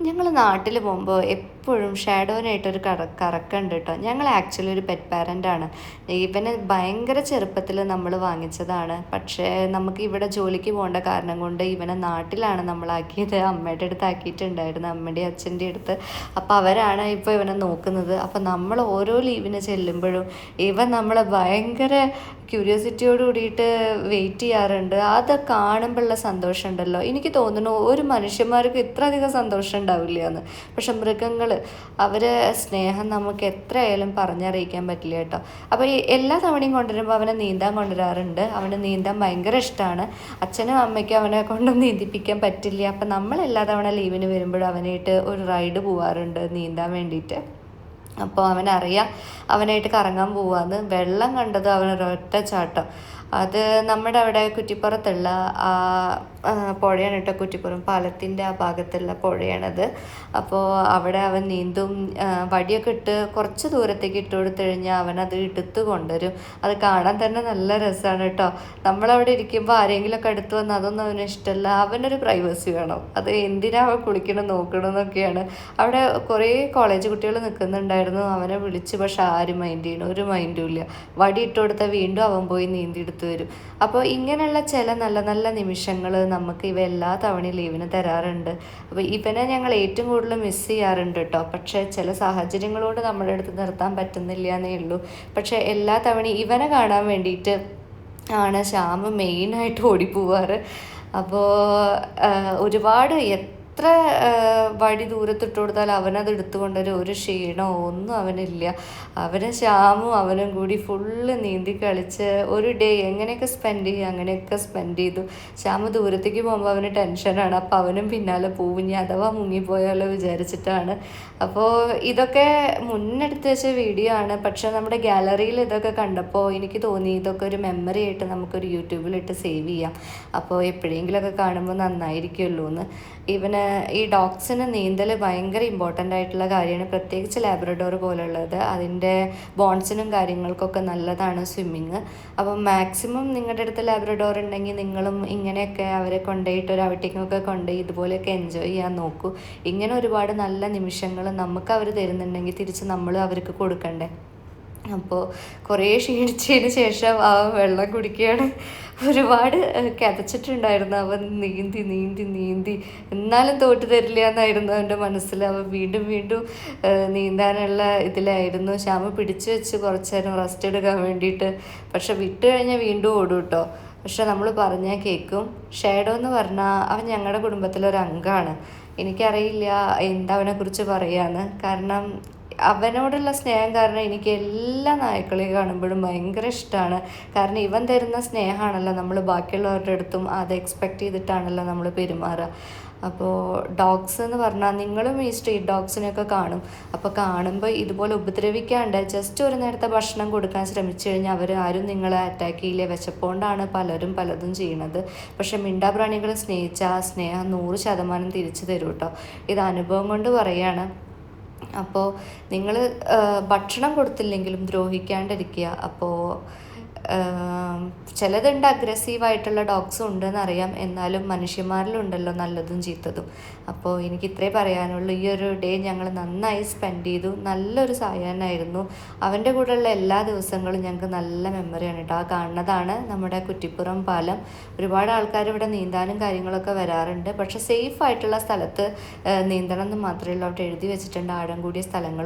ഞങ്ങൾ നാട്ടിൽ പോകുമ്പോൾ എപ്പോഴും ഷാഡോനായിട്ടൊരു കറ കറക്കുണ്ട് കേട്ടോ ഞങ്ങൾ ആക്ച്വലി ഒരു പെറ്റ് പാരന്റ് ആണ്. ഇവനെ ഭയങ്കര ചെറുപ്പത്തിൽ നമ്മൾ വാങ്ങിച്ചതാണ്. പക്ഷേ നമുക്ക് ഇവിടെ ജോലിക്ക് പോകേണ്ട കാരണം കൊണ്ട് ഇവനെ നാട്ടിലാണ് നമ്മളാക്കിയത്. അമ്മയുടെ അടുത്ത് ആക്കിയിട്ടുണ്ടായിരുന്നു അമ്മയുടെ അച്ഛന്റെ അടുത്ത്. അപ്പോൾ അവരാണ് ഇപ്പോൾ ഇവനെ നോക്കുന്നത്. അപ്പോൾ നമ്മൾ ഓരോ ലീവിന് ചെല്ലുമ്പോഴും ഇവൻ നമ്മളെ ഭയങ്കര ക്യൂരിയോസിറ്റിയോട് കൂടിയിട്ട് വെയിറ്റ് ചെയ്യാറുണ്ട്. അത് കാണുമ്പോഴുള്ള സന്തോഷം ഉണ്ടല്ലോ എനിക്ക് തോന്നുന്നു ഒരു മനുഷ്യന്മാർക്ക് ഇത്ര അധികം സന്തോഷം ഉണ്ടാവില്ല എന്ന് പക്ഷെ മൃഗങ്ങൾ അവർ സ്നേഹം നമുക്ക് എത്രയായാലും പറഞ്ഞറിയിക്കാൻ പറ്റില്ല കേട്ടോ. അപ്പോൾ ഈ എല്ലാ തവണയും കൊണ്ടുവരുമ്പോൾ അവനെ നീന്താൻ കൊണ്ടുവരാറുണ്ട്. അവന് നീന്താൻ ഭയങ്കര ഇഷ്ടമാണ് അച്ഛനും അമ്മയ്ക്കും അവനെ കൊണ്ട് നീന്തിപ്പിക്കാൻ പറ്റില്ല. അപ്പം നമ്മൾ എല്ലാ തവണ ലീവിന് വരുമ്പോഴും അവനായിട്ട് ഒരു റൈഡ് പോവാറുണ്ട് നീന്താൻ വേണ്ടിയിട്ട്. അപ്പോൾ അവനറിയാം അവനായിട്ട് കറങ്ങാൻ പോവാന്ന്. വെള്ളം കണ്ടത് അവനൊരൊറ്റ ചാട്ടം. അത് നമ്മുടെ അവിടെ കുറ്റിപ്പുറത്തുള്ള പുഴയാണ് കേട്ടോ കുറ്റിപ്പുറം. പാലത്തിന്റെ ആ ഭാഗത്തുള്ള പുഴയാണത്. അപ്പോൾ അവിടെ അവൻ നീന്തും വടിയൊക്കെ ഇട്ട് കുറച്ച് ദൂരത്തേക്ക് ഇട്ട് കൊടുത്തു കഴിഞ്ഞാൽ അവൻ അത് എടുത്ത് കൊണ്ടുവരും. അത് കാണാൻ തന്നെ നല്ല രസമാണ് കേട്ടോ. നമ്മളവിടെ ഇരിക്കുമ്പോൾ ആരെങ്കിലുമൊക്കെ അടുത്ത് വന്ന് അതൊന്നും അവന് ഇഷ്ടമല്ല അവനൊരു പ്രൈവസി വേണം. അത് എന്തിനാ അവൻ കുളിക്കണം നോക്കണം എന്നൊക്കെയാണ് അവിടെ കുറേ കോളേജ് കുട്ടികൾ നിൽക്കുന്നുണ്ടായിരുന്നു അവനെ വിളിച്ച് പക്ഷെ ആരും മൈൻഡ് ചെയ്യണം ഒരു മൈൻഡും ഇല്ല. വടി ഇട്ട് കൊടുത്താൽ വീണ്ടും അവൻ പോയി നീന്തി എടുത്തു വരും. അപ്പോൾ ഇങ്ങനെയുള്ള ചില നല്ല നല്ല നിമിഷങ്ങൾ നമുക്ക് ഇവ എല്ലാ തവണയും ലീവിന് തരാറുണ്ട്. അപ്പോൾ ഇവനെ ഞങ്ങൾ ഏറ്റവും കൂടുതൽ മിസ് ചെയ്യാറുണ്ട് കേട്ടോ പക്ഷേ ചില സാഹചര്യങ്ങളോട് നമ്മുടെ അടുത്ത് നിർത്താൻ പറ്റുന്നില്ല എന്നേ ഉള്ളൂ. പക്ഷേ എല്ലാ തവണയും ഇവനെ കാണാൻ വേണ്ടിയിട്ട് ആണ് ശ്യാമ് മെയിനായിട്ട് ഓടിപ്പോവാറ് അപ്പോൾ ഒരുപാട് എത്ര വടി ദൂരത്തിട്ട് കൊടുത്താൽ അവനത് എടുത്തുകൊണ്ടൊരു ഒരു ക്ഷീണമോ ഒന്നും അവനില്ല. അവനും ശ്യാമും അവനും കൂടി ഫുള്ള് നീന്തി കളിച്ച് ഒരു ഡേ എങ്ങനെയൊക്കെ സ്പെൻഡ് ചെയ്യുക അങ്ങനെയൊക്കെ സ്പെൻഡ് ചെയ്തു. ശ്യാമ ദൂരത്തേക്ക് പോകുമ്പോൾ അവന് ടെൻഷനാണ് അപ്പോൾ അവനും പിന്നാലെ പോവും. അഥവാ മുങ്ങിപ്പോയാലോ വിചാരിച്ചിട്ടാണ്. അപ്പോൾ ഇതൊക്കെ മുന്നെടുത്ത് വെച്ച വീഡിയോ ആണ്. പക്ഷേ നമ്മുടെ ഗാലറിയിൽ ഇതൊക്കെ കണ്ടപ്പോൾ എനിക്ക് തോന്നി ഇതൊക്കെ ഒരു മെമ്മറി ആയിട്ട് നമുക്കൊരു യൂട്യൂബിലിട്ട് സേവ് ചെയ്യാം. അപ്പോൾ എപ്പോഴെങ്കിലുമൊക്കെ കാണുമ്പോൾ നന്നായിരിക്കുമല്ലോ എന്ന് ഇവന് ഈ ഡോഗ്സിന് നീന്തൽ ഭയങ്കര ഇമ്പോർട്ടന്റ് ആയിട്ടുള്ള കാര്യമാണ്. പ്രത്യേകിച്ച് ലാബ്രഡോർ പോലുള്ളത്. അതിന്റെ ബോൺസിനും കാര്യങ്ങൾക്കൊക്കെ നല്ലതാണ് സ്വിമ്മിങ് അപ്പം മാക്സിമം നിങ്ങളുടെ അടുത്ത് ലാബ്രഡോർ ഉണ്ടെങ്കിൽ നിങ്ങളും ഇങ്ങനെയൊക്കെ അവരെ കൊണ്ടുപോയിട്ട് ഒരു ഔട്ടിങ്ങൊക്കെ കൊണ്ടുപോയി ഇതുപോലെയൊക്കെ എൻജോയ് ചെയ്യാൻ നോക്കൂ. ഇങ്ങനെ ഒരുപാട് നല്ല നിമിഷങ്ങൾ നമുക്ക് അവർ തരുന്നുണ്ടെങ്കിൽ തിരിച്ച് നമ്മൾ അവർക്ക് കൊടുക്കണ്ടേ? അപ്പോൾ കുറേ ക്ഷീണിച്ചതിന് ശേഷം അവൻ വെള്ളം കുടിക്കുകയാണ്. ഒരുപാട് കിതച്ചിട്ടുണ്ടായിരുന്നു അവൻ നീന്തി നീന്തി നീന്തി. എന്നാലും തോറ്റു തരില്ല എന്നായിരുന്നു അവന്റെ മനസ്സിൽ. അവൻ വീണ്ടും വീണ്ടും നീന്താനുള്ള ഇതിലായിരുന്നു. ശ്യാമ പിടിച്ചു വെച്ച് കുറച്ച് നേരം റെസ്റ്റ് എടുക്കാൻ വേണ്ടിയിട്ട്. പക്ഷെ വിട്ട് കഴിഞ്ഞാൽ വീണ്ടും ഓടും കേട്ടോ പക്ഷെ നമ്മൾ പറഞ്ഞാൽ കേൾക്കും ഷേഡോ എന്ന് പറഞ്ഞാൽ അവൻ ഞങ്ങളുടെ കുടുംബത്തിലൊരു അംഗമാണ് എനിക്കറിയില്ല എന്താ അവനെക്കുറിച്ച് പറയാന്ന്. കാരണം അവനോടുള്ള സ്നേഹം കാരണം എനിക്ക് എല്ലാ നായ്ക്കളെയും കാണുമ്പോഴും ഭയങ്കര ഇഷ്ടമാണ്. കാരണം ഇവൻ തരുന്ന സ്നേഹമാണല്ലോ നമ്മൾ ബാക്കിയുള്ളവരുടെ അടുത്തും അത് എക്സ്പെക്റ്റ് ചെയ്തിട്ടാണല്ലോ നമ്മൾ പെരുമാറുക. അപ്പോൾ ഡോഗ്സ് എന്ന് പറഞ്ഞാൽ നിങ്ങളും ഈ സ്ട്രീറ്റ് ഡോഗ്സിനെയൊക്കെ കാണും. അപ്പോൾ കാണുമ്പോൾ ഇതുപോലെ ഉപദ്രവിക്കാണ്ട് ജസ്റ്റ് ഒരു നേരത്തെ ഭക്ഷണം കൊടുക്കാൻ ശ്രമിച്ചു കഴിഞ്ഞാൽ അവർ ആരും നിങ്ങളെ അറ്റാക്ക് ചെയ്യില്ല. വെച്ചപ്പോണ്ടാണ് പലരും പലതും ചെയ്യണത്. പക്ഷെ മിണ്ടാപ്രാണികളെ സ്നേഹിച്ചാൽ ആ സ്നേഹം നൂറ് ശതമാനം തിരിച്ചു തരും കേട്ടോ ഇത് അനുഭവം കൊണ്ട് പറയുകയാണ്. അപ്പോൾ നിങ്ങൾ ഭക്ഷണം കൊടുത്തില്ലെങ്കിലും ദ്രോഹിക്കാണ്ടിരിക്കുക. അപ്പോൾ ചിലതുണ്ട് അഗ്രസീവായിട്ടുള്ള ഡോഗ്സും ഉണ്ടെന്ന് അറിയാം എന്നാലും മനുഷ്യന്മാരിലുണ്ടല്ലോ നല്ലതും ചീത്തതും. അപ്പോൾ എനിക്ക് ഇത്രേ പറയാനുള്ളൂ. ഈ ഒരു ഡേ ഞങ്ങൾ നന്നായി സ്പെൻഡ് ചെയ്തു. നല്ലൊരു സായാഹ്നമായിരുന്നു അവന്റെ കൂടെയുള്ള എല്ലാ ദിവസങ്ങളും ഞങ്ങൾക്ക് നല്ല മെമ്മറിയാണ് കേട്ടോ ആ കാണുന്നതാണ് നമ്മുടെ കുറ്റിപ്പുറം പാലം. ഒരുപാട് ആൾക്കാർ ഇവിടെ നീന്താനും കാര്യങ്ങളൊക്കെ വരാറുണ്ട്. പക്ഷേ സേഫ് ആയിട്ടുള്ള സ്ഥലത്ത് നീന്തണം എന്ന് മാത്രമേ ഉള്ളൂ. അവിടെ എഴുതി വെച്ചിട്ടുണ്ട് ആഴം കൂടിയ സ്ഥലങ്ങൾ.